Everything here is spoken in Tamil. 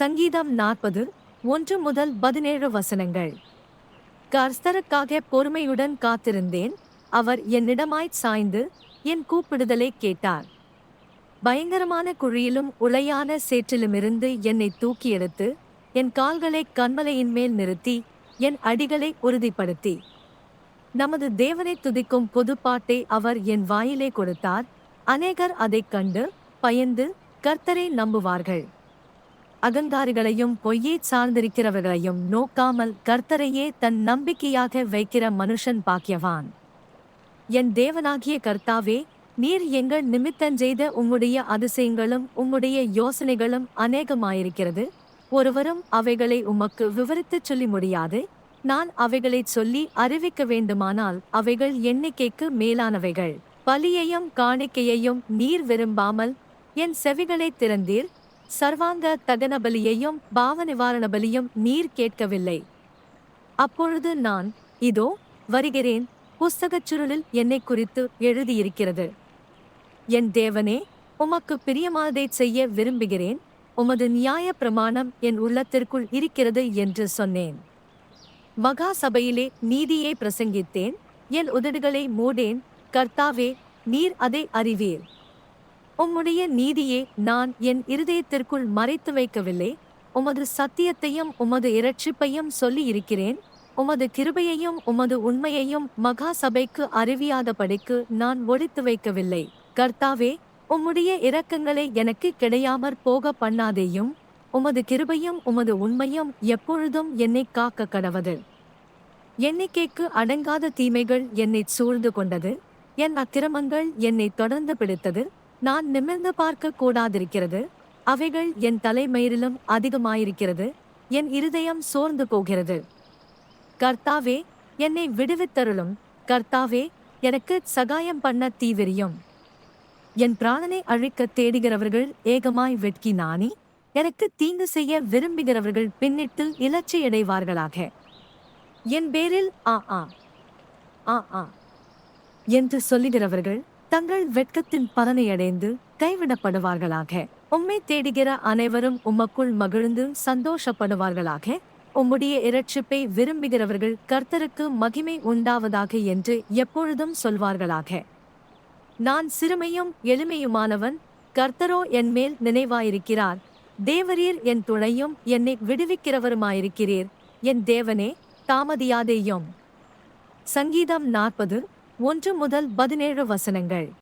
சங்கீதம் நாற்பது ஒன்று முதல் பதினேழு வசனங்கள். கர்ஸ்தருக்காக பொறுமையுடன் காத்திருந்தேன் அவர் என்னிடமாய்ச் சாய்ந்து என் கூப்பிடுதலை கேட்டார். பயங்கரமான குழியிலும் உளையான சேற்றிலுமிருந்து என்னை தூக்கி எடுத்து என் கால்களை கண்மலையின் மேல் நிறுத்தி என் அடிகளை உறுதிப்படுத்தி. நமது தேவனை துதிக்கும் புதுப்பாட்டை அவர் என் வாயிலே கொடுத்தார் அநேகர் அதைக் கண்டு பயந்து கர்த்தரை நம்புவார்கள். அகங்காரிகளையும் பொய்யை சார்ந்திருக்கிறவர்களையும் நோக்காமல் கர்த்தரையே தன் நம்பிக்கையாக வைக்கிற மனுஷன் பாக்கியவான். என் தேவனாகிய கர்த்தாவே நீர் எங்கள் நிமித்தஞ்செய்த உம்முடைய அதிசயங்களும் உம்முடைய யோசனைகளும் அநேகமாயிருக்கிறது. ஒருவரும் அவைகளை உமக்கு விவரித்துச் சொல்லி முடியாது. நான் அவைகளைச் சொல்லி அறிவிக்க வேண்டுமானால் அவைகள் எண்ணிக்கைக்கு மேலானவைகள். பலியையும் காணிக்கையையும் நீர் விரும்பாமல் என் செவிகளைத் திறந்தீர். சர்வாங்க தகன பலியையும் பாவ நிவாரண பலியும் நீர் கேட்கவில்லை. அப்பொழுது நான் இதோ வருகிறேன் புஸ்தகச் சுருளில் என்னை குறித்து எழுதியிருக்கிறது. என் தேவனே உமக்கு பிரியமானதைச் செய்ய விரும்புகிறேன் உமது நியாய பிரமாணம் என் உள்ளத்திற்குள் இருக்கிறது என்று சொன்னேன். மகா சபையிலே நீதியை பிரசங்கித்தேன் என் உதடுகளை மூடேன் கர்த்தாவே நீர் அதை அறிவீர். உம்முடைய நீதியே நான் என் இருதயத்திற்குள் மறைத்து வைக்கவில்லை. உமது சத்தியத்தையும் உமது இரட்சிப்பையும் சொல்லி இருக்கிறேன். உமது கிருபையையும் உமது உண்மையையும் மகா சபைக்கு அறிவியாதபடிக்கு நான் ஒழித்து வைக்கவில்லை. கர்த்தாவே உம்முடைய இரக்கங்களை எனக்கு கிடையாமற் போக பண்ணாதேயும் உமது கிருபையும் உமது உண்மையும் எப்பொழுதும் என்னை காக்க கடவது. எண்ணிக்கைக்கு அடங்காத தீமைகள் என்னை சூழ்ந்து கொண்டது. என் அக்கிரமங்கள் என்னை தொடர்ந்து பிடித்தது. நான் நிமிர்ந்து பார்க்க கூடாதிருக்கிறது. அவைகள் என் தலைமயிரிலும் அதிகமாயிருக்கிறது. என் இருதயம் சோர்ந்து போகிறது. கர்த்தாவே என்னை விடுவித்தருளும். கர்த்தாவே எனக்கு சகாயம் பண்ண தீவிரியும். என் பிராணனை அழிக்க தேடுகிறவர்கள் ஏகமாய் வெட்கி நாணி. எனக்கு தீங்கு செய்ய விரும்புகிறவர்கள் பின்னிட்டு இலச்சையடைவார்களாக என் பேரில் ஆ ஆ. ஆ ஆ. என்று சொல்லுகிறவர்கள் தங்கள் வெட்கத்தின் பலனை அடைந்து கைவிடப்படுவார்களாக. உம்மை தேடுகிற அனைவரும் உமக்குள் மகிழ்ந்து சந்தோஷப்படுவார்களாக. உம்முடைய இரட்சிப்பை விரும்புகிறவர்கள் கர்த்தருக்கு மகிமை உண்டாவதாக என்று எப்பொழுதும் சொல்வார்களாக. நான் சிறுமையும் எளிமையுமானவன் கர்த்தரோ என் மேல் நினைவாயிருக்கிறார். தேவரீர் என் துணையும் என்னை விடுவிக்கிறவருமாயிருக்கிறீர். என் தேவனே தாமதியாதேயும். சங்கீதம் நாற்பது ஒன்று முதல் பதினேழு வசனங்கள்.